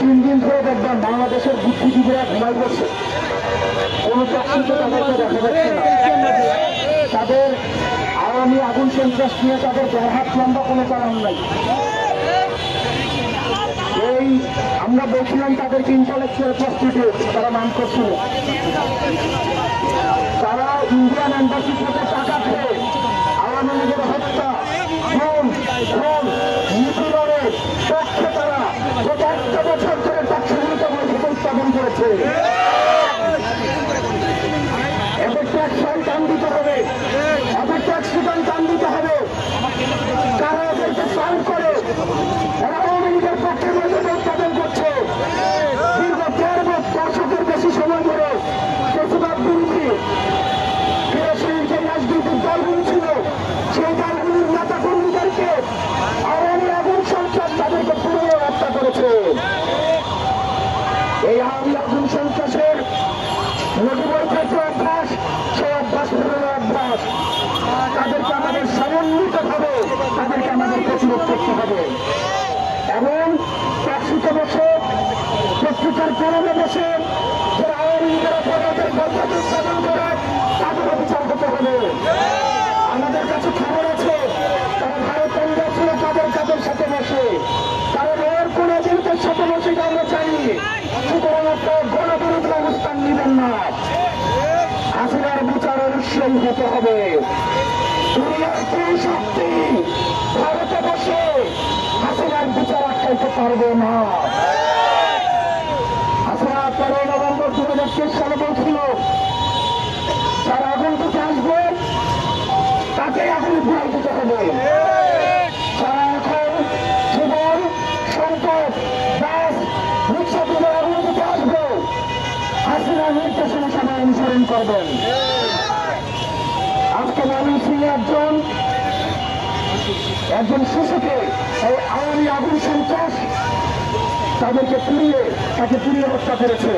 তিন দিন ধরে দেখবেন বাংলাদেশের বুদ্ধিজীবীরা ঘুমাই পড়ছে কোনো চাকরিতে তাদেরকে দেখা যাচ্ছে না। তাদের আওয়ামী আগুন সন্ত্রাস নিয়ে তাদের দেড়হাত লম্বা কোনো কারণ নাই। এই আমরা বলছিলাম তাদেরকে ইন্টালেকচুয়াল প্রস্টিটিউট তারা নাম করছিল তারা ইন্ডিয়ান এম্বাসি থেকে টাকা খেয়ে আওয়ামী লীগের হত্যা নিপীড়নের পক্ষে তারা গত একটা বছর ধরে বৈঠক উত্থাপন করেছে এদের ট্যাক্স ফাইল টান দিতে হবে এদের ট্যাক্স রিটার্ন টান দিতে হবে কারা এদেরকে ফাইল করে এরা আওয়ামী লীগের পক্ষে বৈঠক উত্থাপন করছে দীর্ঘ দেড় বছর দশকের বেশি সময় ধরে বেশিরভাগ বিরোধী ফিরোজশাহীর যে রাজনৈতিক দলগুলি ছিল সেই দলগুলির নেতা কর্মীদেরকে আওয়ামী আগুন সন্ত্রাস তাদেরকে পুরো হত্যা করেছে এই আওয়ামী আগুন সন্ত্রাসের নদী বৈঠক অভ্যাস সে অভ্যাস পুরনো অভ্যাস তাদেরকে আমাদের সমন্বিত হবে তাদেরকে আমাদের প্রতিরোধ করতে হবে। এবং ট্যাক্সিতে বসে পত্রিকার কারণে বসে বিচার করতে হবে। আমাদের কাছে তারা ছিল, তাদের সাথে কারণ সাথে বসে অবস্থান নেবেন না। বিচার হতে হবে। কোন শক্তি ভারতে বসে হাসিনার বিচার আটকাইতে পারবে না হাসিনা তেরোই নভেম্বর দু হাজার তেইশ সালে বলছিল যারা আগুন দিতে আসবে তাকে আগুন ঘুরাই দিতে হবে যারা এখন জীবন সম্পদ সবাই অনুসরণ করবেন আজকে ময়মনসিং একজন একজন শিশুকে এই আওয়ামী আগুন সন্ত্রাস তাদেরকে পুড়িয়ে তাকে পুড়িয়ে হত্যা করেছে।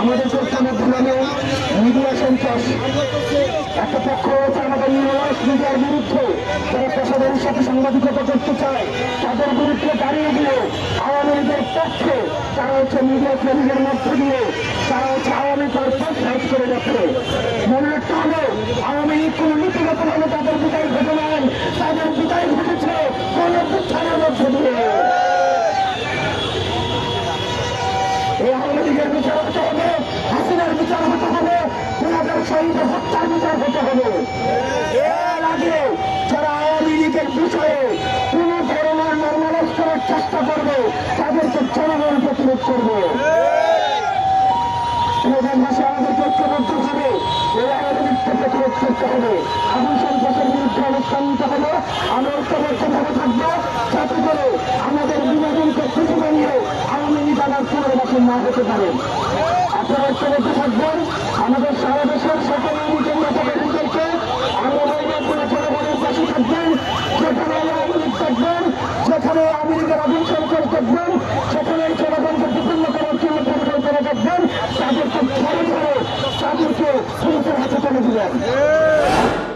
আমাদের দেশের মধ্যে মিডিয়া সন্ত্রাস একটা পক্ষ রয়েছে আমাদের নির্বাস মিডিয়ার বিরুদ্ধে। সাথে সাংবাদিকতা করতে চায়, তাদের বিরুদ্ধে দাঁড়িয়ে গিয়ে আওয়ামী লীগের পক্ষে তারা হচ্ছে মিডিয়া ট্রেনিংয়ের মধ্যে দিয়ে, তারা হচ্ছে আওয়ামী পারপাস হেল্প করে যাচ্ছে। মনে রাখতে হবে, আওয়ামী লীগ কোন নীতিগতভাবে তাদের বিদায় ঘটে নেন তাদের বিদায় ঘটেছে কোন উত্থানের মধ্যে দিয়ে। এই আওয়ামী লীগের বিচার হতে হবে, হাসিনার বিচার হতে হবে, দুই হাজার শহীদের হত্যার বিচার হতে হবে। লীগের বিষয়ে কোন ধরনের নর্মালাইজ করার চেষ্টা করবে, তাদেরকে জনগণ প্রতিরোধ করবে। আমাদের বিনোদনকে খুশি বানিয়ে আওয়ামী না হতে পারে। আপনারা থাকবেন, আমাদের সারা দেশের সকল নেতাকর্মীদেরকে Love.